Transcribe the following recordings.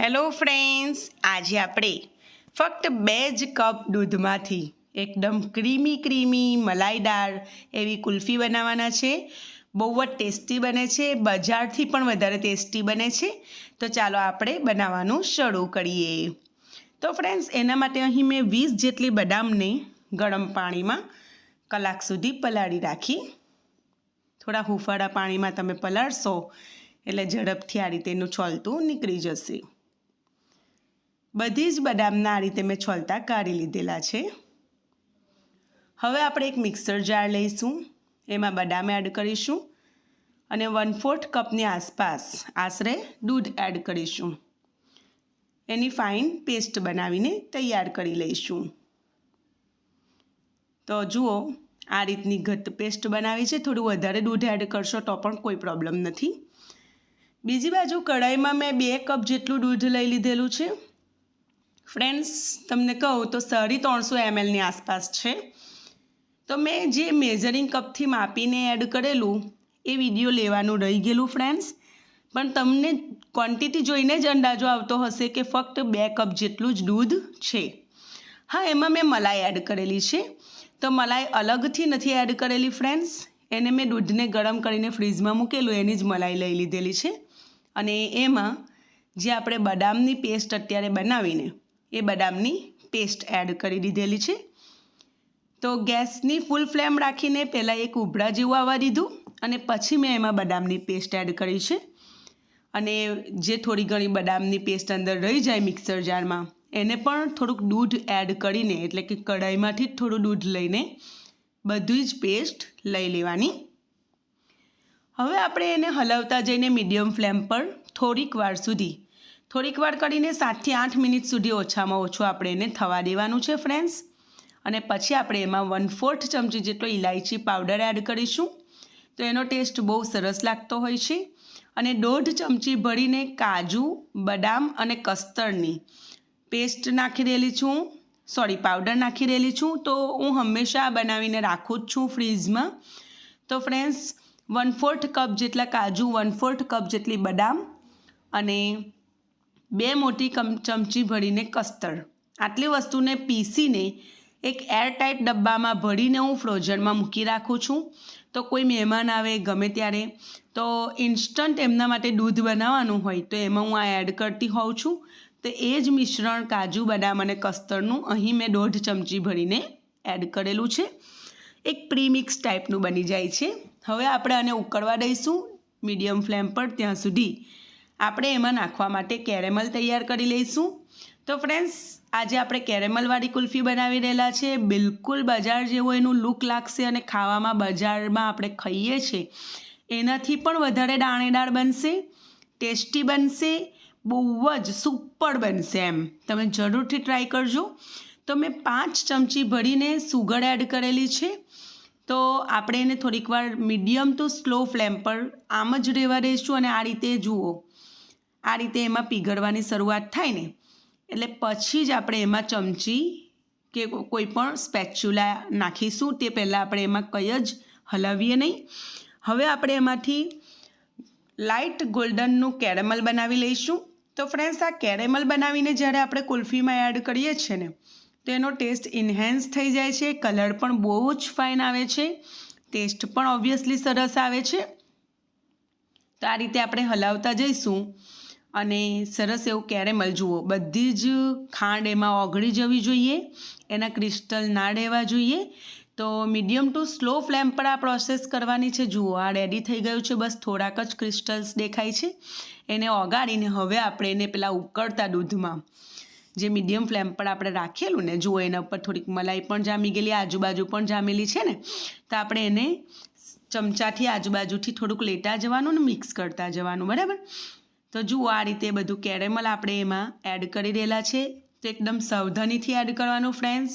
Hello friends આજે આપણે ફક્ત બે જ કપ દૂધમાંથી એકદમ ક્રીમી ક્રીમી મલાઈદાર એવી કુલ્ફી બનાવવાના છે. બહુ જ ટેસ્ટી બને છે. બજારથી પણ વધારે ટેસ્ટી બને છે. તો ચાલો આપણે બનાવવાનું શરૂ કરીએ. તો ફ્રેન્ડ્સ એના માટે અહીં મેં વીસ જેટલી બદામને ગરમ પાણીમાં કલાક સુધી પલાળી રાખી. થોડા હુંફાળા પાણીમાં તમે પલાળશો એટલે ઝડપથી આ રીતે એનું છોલતું નીકળી જશે. બધી જ બદામના આ રીતે મેં છોલતા કાઢી લીધેલા છે. હવે આપણે એક મિક્સર જાર લઈશું. એમાં બદામ એડ કરીશું અને વન ફોર્થ કપની આસપાસ આશરે દૂધ એડ કરીશું. એની ફાઇન પેસ્ટ બનાવીને તૈયાર કરી લઈશું. તો જુઓ, આ રીતની ઘટ પેસ્ટ બનાવી છે. થોડું વધારે દૂધ એડ કરશો તો પણ કોઈ પ્રોબ્લેમ નથી. બીજી બાજુ કઢાઈમાં મેં બે કપ જેટલું દૂધ લઈ લીધેલું છે. ફ્રેન્ડ્સ તમને કહું તો સાડી ત્રણસો એમએલની આસપાસ છે. તો મેં જે મેઝરિંગ કપથી માપીને એડ કરેલું, એ વીડિયો લેવાનું રહી ગયેલું ફ્રેન્ડ્સ પણ તમને ક્વોન્ટિટી જોઈને જ અંદાજો આવતો હશે કે ફક્ત બે કપ જેટલું જ દૂધ છે. હા, એમાં મેં મલાઈ એડ કરેલી છે. તો મલાઈ અલગથી નથી એડ કરેલી ફ્રેન્ડ્સ એને મેં દૂધને ગરમ કરીને ફ્રીજમાં મૂકેલું, એની જ મલાઈ લઈ લીધેલી છે. અને એમાં જે આપણે બદામની પેસ્ટ અત્યારે બનાવીને એ બદામની પેસ્ટ એડ કરી દીધેલી છે. તો ગેસની ફૂલ ફ્લેમ રાખીને પહેલાં એક ઉભરા જેવું આવવા દીધું અને પછી મેં એમાં બદામની પેસ્ટ એડ કરી છે. અને જે થોડી ઘણી બદામની પેસ્ટ અંદર રહી જાય મિક્સર જારમાં એને પણ થોડુંક દૂધ એડ કરીને, એટલે કે કઢાઈમાંથી જ થોડું દૂધ લઈને બધી જ પેસ્ટ લઈ લેવાની. હવે આપણે એને હલાવતા જઈને મીડિયમ ફ્લેમ પર થોડીક વાર સુધી થોડીક વાર કરીને સાતથી આઠ મિનિટ સુધી ઓછામાં ઓછું આપણે એને થવા દેવાનું છે ફ્રેન્ડ્સ અને પછી આપણે એમાં વન ફોર્થ ચમચી જેટલો ઇલાયચી પાવડર એડ કરીશું. તો એનો ટેસ્ટ બહુ સરસ લાગતો હોય છે. અને દોઢ ચમચી ભરીને કાજુ, બદામ અને કસ્તરની પેસ્ટ નાખી દેલી છું. સોરી પાવડર નાખી દેલી છું. તો હું હંમેશા બનાવીને રાખું જ છું ફ્રીઝમાં. તો ફ્રેન્ડ્સ વન ફોર્થ કપ જેટલા કાજુ વન ફોર્થ કપ જેટલી બદામ અને બે મોટી ચમચી ભરીને કસ્તર્ડ આટલી વસ્તુને પીસીને એક એરટાઇટ ડબ્બામાં ભરીને હું ફ્રોઝનમાં મૂકી રાખું છું. તો કોઈ મહેમાન આવે, ગમે ત્યારે, તો ઇન્સ્ટન્ટ એમના માટે દૂધ બનાવવાનું હોય તો એમાં હું આ એડ કરતી હોઉં છું. તો એ જ મિશ્રણ કાજુ, બદામ અને કસ્તરનું અહીં મેં દોઢ ચમચી ભરીને એડ કરેલું છે. એક પ્રીમિક્સ ટાઈપનું બની જાય છે. હવે આપણે આને ઉકળવા દઈશું. મીડિયમ ફ્લેમ પર ત્યાં સુધી આપણે એમાં નાખવા માટે કેરેમલ તૈયાર કરી લઈશું. તો ફ્રેન્ડ્સ આજે આપણે કેરેમલવાળી કુલ્ફી બનાવી રહેલા છે. બિલકુલ બજાર જેવો એનું લુક લાગશે અને ખાવામાં બજારમાં આપણે ખાઈએ છીએ એનાથી પણ વધારે દાણેદાર બનશે, ટેસ્ટી બનશે, બહુ જ સુપર બનશે એમ. તમે જરૂરથી ટ્રાય કરજો. તો મેં પાંચ ચમચી ભરીને સુગર એડ કરેલી છે. તો આપણે એને થોડીક વાર મીડિયમ ટુ સ્લો ફ્લેમ પર આમ જ રહેવા દઈશું અને આ રીતે જુઓ. આ રીતે એમાં પીગળવાની શરૂઆત થાય ને, એટલે પછી જ આપણે એમાં ચમચી કે કોઈ પણ સ્પેચ્યુલા નાખીશું, તે પહેલાં આપણે એમાં કંઈ જ હલાવીએ નહીં. હવે આપણે એમાંથી લાઇટ ગોલ્ડનનું કેરેમલ બનાવી લઈશું. તો ફ્રેન્ડ્સ આ કેરેમલ બનાવીને જ્યારે આપણે કુલ્ફીમાં એડ કરીએ છીએ ને, તો એનો ટેસ્ટ ઇન્હેન્સ થઈ જાય છે કલર પણ બહુ જ ફાઇન આવે છે ટેસ્ટ પણ ઓબ્વિયસલી સરસ આવે છે. તો આ રીતે આપણે હલાવતા જઈશું. અને સરસ એવું કેરેમલ જુઓ. બધી જ ખાંડ એમાં ઓગળી જવી જોઈએ, એના ક્રિસ્ટલ ના રહેવા જોઈએ. તો મીડિયમ ટુ સ્લો ફ્લેમ પર આ પ્રોસેસ કરવાની છે. જુઓ, આ રેડી થઈ ગયું છે. બસ થોડાક જ ક્રિસ્ટલ્સ દેખાય છે. એને ઓગાળીને હવે આપણે એને પેલા ઉકળતા દૂધમાં. જે મીડિયમ ફ્લેમ પર આપણે રાખેલું ને, જુઓ, એના ઉપર થોડીક મલાઈ પણ જામી ગયેલી, આજુબાજુ પણ જામેલી છે ને. તો આપણે એને ચમચાથી આજુબાજુથી થોડુંક લેતા જવાનું ને મિક્સ કરતા જવાનું, બરાબર? તો જુઓ આ રીતે બધું કેરેમલ આપણે એમાં એડ કરી રહેલા છે. તો એકદમ સાવધાનીથી એડ કરવાનું ફ્રેન્ડ્સ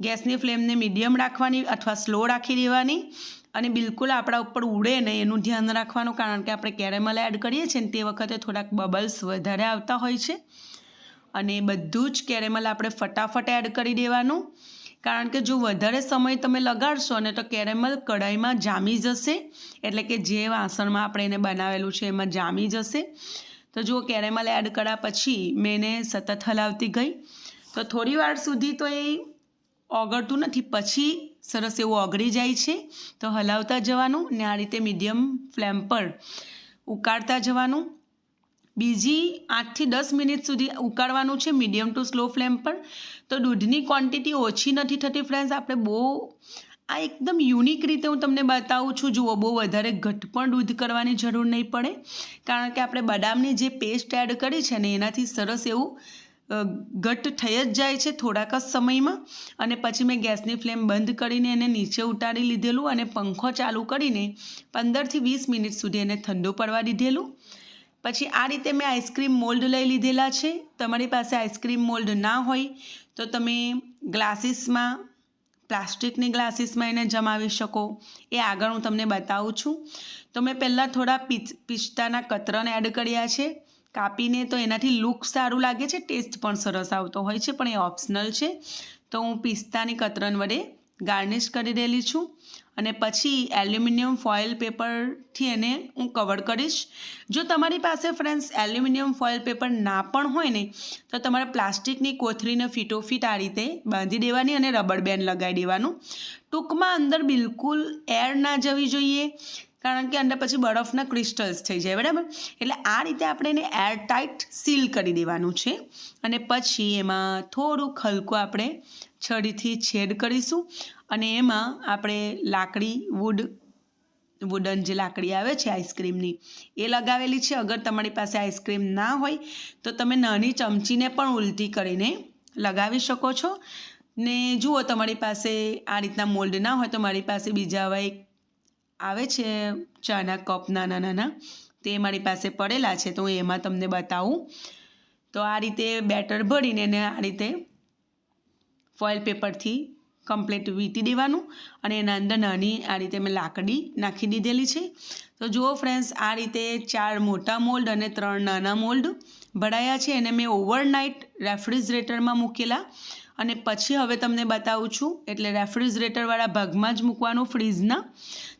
ગેસની ફ્લેમને મીડિયમ રાખવાની અથવા સ્લો રાખી દેવાની. અને બિલકુલ આપણા ઉપર ઉડે ને એનું ધ્યાન રાખવાનું, કારણ કે આપણે કેરેમલ એડ કરીએ છીએ ને તે વખતે થોડાક બબલ્સ વધારે આવતા હોય છે. અને બધું જ કેરેમલ આપણે ફટાફટ એડ કરી દેવાનું. કારણ કે જો વધારે સમય તમે લગાડશો ને તો કેરેમલ કઢાઈમાં જામી જશે. એટલે કે જે વાસણમાં આપણે એને બનાવેલું છે એમાં જામી જશે. તો જુઓ કેરેમલ એડ કર્યા પછી મેં એને સતત હલાવતી ગઈ. તો થોડી વાર સુધી તો એ ઓગળતું નથી, પછી સરસ એવું ઓગળી જાય છે. તો હલાવતા જવાનું ને આ રીતે મીડિયમ ફ્લેમ પર ઉકાળતા જવાનું. બીજી આઠથી દસ મિનિટ સુધી ઉકાળવાનું છે મીડિયમ ટુ સ્લો ફ્લેમ પર. તો દૂધની ક્વોન્ટિટી ઓછી નથી થતી ફ્રેન્ડ્સ આપણે બહુ આ એકદમ યુનિક રીતે હું તમને બતાવું છું. જુઓ, બહુ વધારે ઘટ પણ દૂધ કરવાની જરૂર નહીં પડે. કારણ કે આપણે બદામની જે પેસ્ટ એડ કરી છે ને, એનાથી સરસ એવું ઘટ થઈ જ જાય છે થોડાક જ સમયમાં. અને પછી મેં ગેસની ફ્લેમ બંધ કરીને એને નીચે ઉતારી લીધેલું અને પંખો ચાલુ કરીને પંદરથી વીસ મિનિટ સુધી એને ઠંડો પડવા દીધેલું. પછી આ રીતે મેં આઈસ્ક્રીમ મોલ્ડ લઈ લીધેલા છે. તમારી પાસે આઈસ્ક્રીમ મોલ્ડ ના હોય, તો તમે ગ્લાસીસમાં પ્લાસ્ટિકની ગ્લાસીસમાં એને જમાવી શકો. એ આગળ હું તમને બતાવું છું. તો મેં પહેલાં થોડા પીચ, પિસ્તાના કતરન એડ કર્યા છે. કાપીને તો એનાથી લુક સારું લાગે છે ટેસ્ટ પણ સરસ આવતો હોય છે, પણ એ ઓપ્શનલ છે. તો હું પિસ્તાની કતરન વડે ગાર્નિશ કરી રહેલી છું. અને પછી એલ્યુમિનિયમ ફોઇલ પેપરથી એને હું કવર કરીશ. જો તમારી પાસે ફ્રેન્ડ્સ, એલ્યુમિનિયમ ફોઇલ પેપર ના પણ હોય ને, તો તમારે પ્લાસ્ટિકની કોથળીને ફિટોફિટ આ રીતે બાંધી દેવાની અને રબર બેન્ડ લગાવી દેવાનું. ટૂંકમાં અંદર બિલકુલ એર ના જવી જોઈએ. કારણ કે અંદર પછી બરફના ક્રિસ્ટલ્સ થઈ જાય, બરાબર? એટલે આ રીતે આપણે એને એરટાઇટ સીલ કરી દેવાનું છે. અને પછી એમાં થોડુંક હલકું આપણે છરીથી છેદ કરીશું. અને એમાં આપણે લાકડી વુડ વુડન જે લાકડી આવે છે આઈસ્ક્રીમની એ લગાવેલી છે. અગર તમારી પાસે આઈસ્ક્રીમ ના હોય, તો તમે નાની ચમચીને પણ ઉલટી કરીને લગાવી શકો છો. ને જુઓ, તમારી પાસે આ રીતના મોલ્ડ ના હોય, તો મારી પાસે બીજા હવે એક આવે છે ચાના કપ નાના નાના તે મારી પાસે પડેલા છે, તો હું એમાં તમને બતાવું. તો આ રીતે બેટર ભરીને એને આ રીતે ફોઇલ પેપરથી કમ્પ્લીટ વીંટી દેવાનું અને એના અંદર નાની આ રીતે મેં લાકડી નાખી દીધેલી છે. તો જુઓ ફ્રેન્ડ્સ આ રીતે ચાર મોટા મોલ્ડ અને ત્રણ નાના મોલ્ડ ભરાયા છે. એને મેં ઓવરનાઇટ રેફ્રિજરેટરમાં મૂકેલા. અને પછી હવે તમને બતાવું છું, એટલે રેફ્રિજરેટરવાળા ભાગમાં જ મૂકવાનું ફ્રીઝના.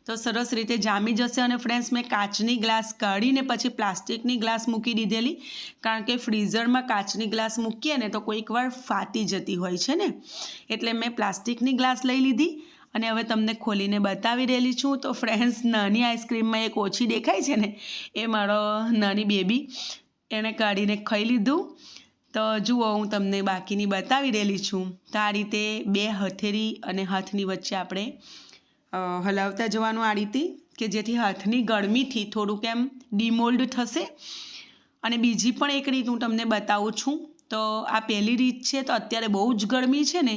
તો સરસ રીતે જામી જશે અને ફ્રેન્ડ્સ, મેં કાચની ગ્લાસ કાઢીને પછી પ્લાસ્ટિકની ગ્લાસ મૂકી દીધેલી. કારણ કે ફ્રીઝરમાં કાચની ગ્લાસ મૂકીએ ને તો કોઈક વાર ફાટી જતી હોય છે ને. એટલે મેં પ્લાસ્ટિકની ગ્લાસ લઈ લીધી અને હવે તમને ખોલીને બતાવી રહેલી છું. તો ફ્રેન્ડ્સ, નાની આઈસ્ક્રીમમાં એક ઓછી દેખાય છે ને, એ મારો નાની બેબી. એણે કાઢીને ખાઈ લીધું. તો જુઓ, હું તમને બાકીની બતાવી રહેલી છું. તો આ રીતે બે હથેળી અને હાથની વચ્ચે આપણે હલાવતા જવાનું આ રીતે કે જેથી હાથની ગરમીથી થોડુંક એમ ડિમોલ્ડ થશે. અને બીજી પણ એક રીત હું તમને બતાવું છું. તો આ પહેલી રીત છે, તો અત્યારે બહુ જ ગરમી છે ને,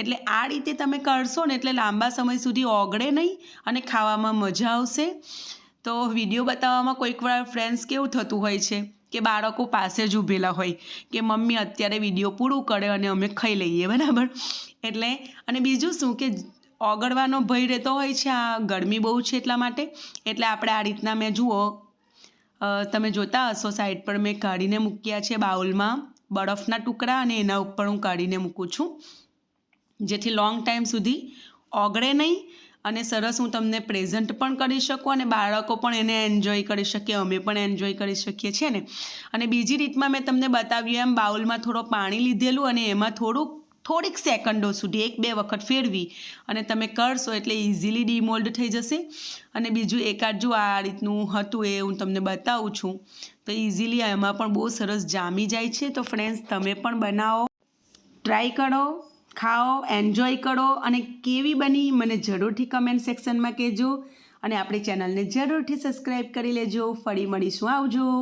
એટલે આ રીતે તમે કરશો ને, એટલે લાંબા સમય સુધી ઓગળે નહીં અને ખાવામાં મજા આવશે. તો વીડિયો બતાવવામાં કોઈક વાર ફ્રેન્ડ્સ કેવું થતું હોય છે? કે બાળકો પાસે જ ઊભેલા હોય કે મમ્મી અત્યારે વીડિયો પૂરું કરે અને અમે ખાઈ લઈએ, બરાબર? એટલે, અને બીજું શું કે ઓગળવાનો ભય રહેતો હોય છે, આ ગરમી બહુ છે એટલા માટે. એટલે આપણે આ રીતના મેં જુઓ તમે જોતા હશો સાઈડ પર મેં કાઢીને મૂક્યા છે બાઉલમાં બરફના ટુકડા અને એના ઉપર હું કાઢીને મૂકું છું. જેથી લોંગ ટાઈમ સુધી ઓગળે નહીં અને સરસ હું તમને પ્રેઝન્ટ પણ કરી શકું અને બાળકો પણ એને એન્જોય કરી શકીએ અમે પણ એન્જોય કરી શકીએ છીએ ને. અને બીજી રીતમાં મેં તમને બતાવ્યું એમ, બાઉલમાં થોડો પાણી લીધેલું અને એમાં થોડુંક, થોડીક સેકન્ડો સુધી એક બે વખત ફેરવી અને તમે કરશો એટલે ઇઝીલી ડીમોલ્ડ થઈ જશે. અને બીજું એકાદ જો આ રીતનું હતું એ હું તમને બતાવું છું. તો ઇઝીલી એમાં પણ બહુ સરસ જામી જાય છે. તો ફ્રેન્ડ્સ તમે પણ બનાવો. ટ્રાય કરો. ખાઓ એન્જોય કરો અને કેવી બની મને જરૂરથી કમેન્ટ સેક્શનમાં કહેજો અને આપણી ચેનલને જરૂરથી સબસ્ક્રાઈબ કરી લેજો. ફરી મળીશું આવજો.